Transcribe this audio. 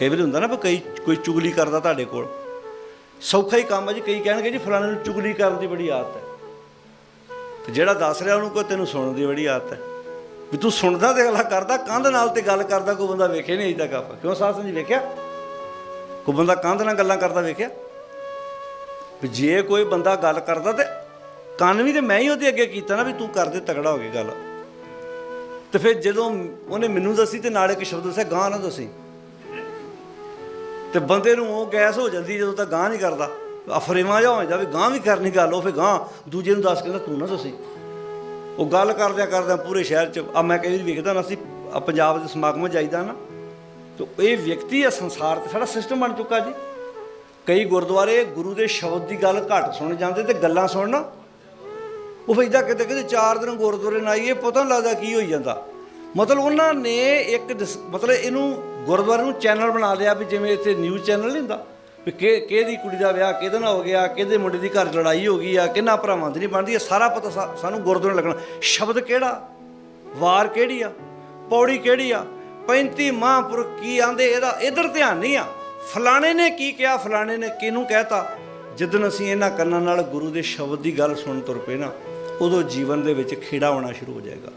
ਕਈ ਵਾਰੀ ਹੁੰਦਾ ਨਾ ਵੀ ਕਈ, ਕੋਈ ਚੁਗਲੀ ਕਰਦਾ ਤੁਹਾਡੇ ਕੋਲ। ਸੌਖਾ ਹੀ ਕੰਮ ਹੈ ਜੀ, ਕਈ ਕਹਿਣਗੇ ਜੀ ਫਲਾਣੇ ਨੂੰ ਚੁਗਲੀ ਕਰਨ ਦੀ ਬੜੀ ਆਦਤ ਹੈ। ਤੇ ਜਿਹੜਾ ਦੱਸ ਰਿਹਾ ਉਹਨੂੰ ਕੋਈ ਤੈਨੂੰ ਸੁਣਨ ਦੀ ਬੜੀ ਆਦਤ ਹੈ। ਵੀ ਤੂੰ ਸੁਣਦਾ ਤੇ ਅਗਲਾ ਕਰਦਾ, ਕੰਧ ਨਾਲ ਤੇ ਗੱਲ ਕਰਦਾ, ਕੋਈ ਬੰਦਾ ਵੇਖੇ ਨਹੀਂ ਅਜੇ ਤੱਕ ਆਪਾਂ। ਕਿਉਂ ਸਾਸਨ ਜੀ ਵੇਖਿਆ? ਕੋਈ ਬੰਦਾ ਕੰਧ ਨਾਲ ਗੱਲਾਂ ਕਰਦਾ ਵੇਖਿਆ? ਵੀ ਜੇ ਕੋਈ ਬੰਦਾ ਗੱਲ ਕਰਦਾ ਤੇ ਕੰਨ ਵੀ ਤੇ ਮੈਂ ਹੀ ਉਹਦੇ ਅੱਗੇ ਕੀਤਾ ਨਾ ਵੀ ਤੂੰ ਕਰਦੇ ਤਗੜਾ ਹੋ ਕੇ ਗੱਲ। ਤੇ ਫਿਰ ਜਦੋਂ ਉਹਨੇ ਮੈਨੂੰ ਦੱਸੀ ਤੇ ਨਾਲ ਇੱਕ ਸ਼ਬਦ ਦੱਸਿਆ ਗਾਂ ਨਾ ਦੱਸੀ। ਤੇ ਬੰਦੇ ਨੂੰ ਉਹ ਗੈਸ ਹੋ ਜਾਂਦੀ ਜਦੋਂ ਤੱਕ ਗਾਂ ਨਹੀਂ ਕਰਦਾ। ਅਫਰੇਵਾ ਜਾ ਹੋ ਜਾਂਦਾ ਵੀ ਗਾਂ ਵੀ ਕਰਨੀ ਗੱਲ, ਉਹ ਫਿਰ ਗਾਂ ਦੂਜੇ ਨੂੰ ਦੱਸ ਕਹਿੰਦਾ, ਤੂੰ ਨਾ ਦੱਸੀ। ਉਹ ਗੱਲ ਕਰਦਿਆਂ ਕਰਦਿਆਂ ਪੂਰੇ ਸ਼ਹਿਰ ਚ, ਆ ਮੈਂ ਕਈ ਵਾਰੀ ਵੇਖਦਾ ਨਾ ਅਸੀਂ ਪੰਜਾਬ ਦੇ ਸਮਾਗਮ 'ਚ ਜਾਈਦਾ ਨਾ, ਤੇ ਇਹ ਵਿਅਕਤੀ ਆ ਸੰਸਾਰ ਤੇ, ਸਾਡਾ ਸਿਸਟਮ ਬਣ ਚੁੱਕਾ ਜੀ। ਕਈ ਗੁਰਦੁਆਰੇ ਗੁਰੂ ਦੇ ਸ਼ਬਦ ਦੀ ਗੱਲ ਘੱਟ ਸੁਣ ਜਾਂਦੇ ਤੇ ਗੱਲਾਂ ਸੁਣਨਾ। ਉਹ ਫਿਰ ਇਦਾਂ ਕਿਤੇ ਕਿਤੇ ਚਾਰ ਦਿਨ ਗੁਰਦੁਆਰੇ ਨਾ ਆਈਏ ਪਤਾ ਨਹੀਂ ਲੱਗਦਾ ਕੀ ਹੋਈ ਜਾਂਦਾ। ਮਤਲਬ ਉਹਨਾਂ ਨੇ ਇੱਕ ਦਿਸ- ਮਤਲਬ ਇਹਨੂੰ ਗੁਰਦੁਆਰੇ ਨੂੰ ਚੈਨਲ ਬਣਾ ਲਿਆ ਵੀ ਜਿਵੇਂ ਇੱਥੇ ਨਿਊਜ਼ ਚੈਨਲ ਨਹੀਂ ਹੁੰਦਾ, ਵੀ ਕਿ ਕਿਹਦੀ ਕੁੜੀ ਦਾ ਵਿਆਹ ਕਿਹਦੇ ਨਾਲ ਹੋ ਗਿਆ, ਕਿਹਦੇ ਮੁੰਡੇ ਦੀ ਘਰ ਲੜਾਈ ਹੋ ਗਈ ਆ, ਕਿੰਨਾ ਭਰਾਵਾਂ ਦੀ ਨਹੀਂ ਬਣਦੀ ਇਹ ਸਾਰਾ ਪਤਾ ਸਾ- ਸਾਨੂੰ ਗੁਰਦੁਆਰੇ ਲੱਗਣਾ। ਸ਼ਬਦ ਕਿਹੜਾ? ਵਾਰ ਕਿਹੜੀ ਆ? ਪੌੜੀ ਕਿਹੜੀ ਆ? 35 ਮਹਾਂਪੁਰਖ ਕੀ ਆਂਦੇ? ਇਹਦਾ ਇਧਰ ਧਿਆਨ ਨਹੀਂ ਆ। ਫਲਾਣੇ ਨੇ ਕੀ ਕਿਹਾ? ਫਲਾਣੇ ਨੇ ਕਿਹਨੂੰ ਕਹਿਤਾ? ਜਦੋਂ ਅਸੀਂ ਇਹਨਾਂ ਕੰਨਾਂ ਨਾਲ ਗੁਰੂ ਦੇ ਸ਼ਬਦ ਦੀ ਗੱਲ ਸੁਣ ਤੁਰ ਪਏ ਨਾ, ਉਦੋਂ ਜੀਵਨ ਦੇ ਵਿੱਚ ਖੇੜਾ ਹੋਣਾ ਸ਼ੁਰੂ ਹੋ ਜਾਏਗਾ।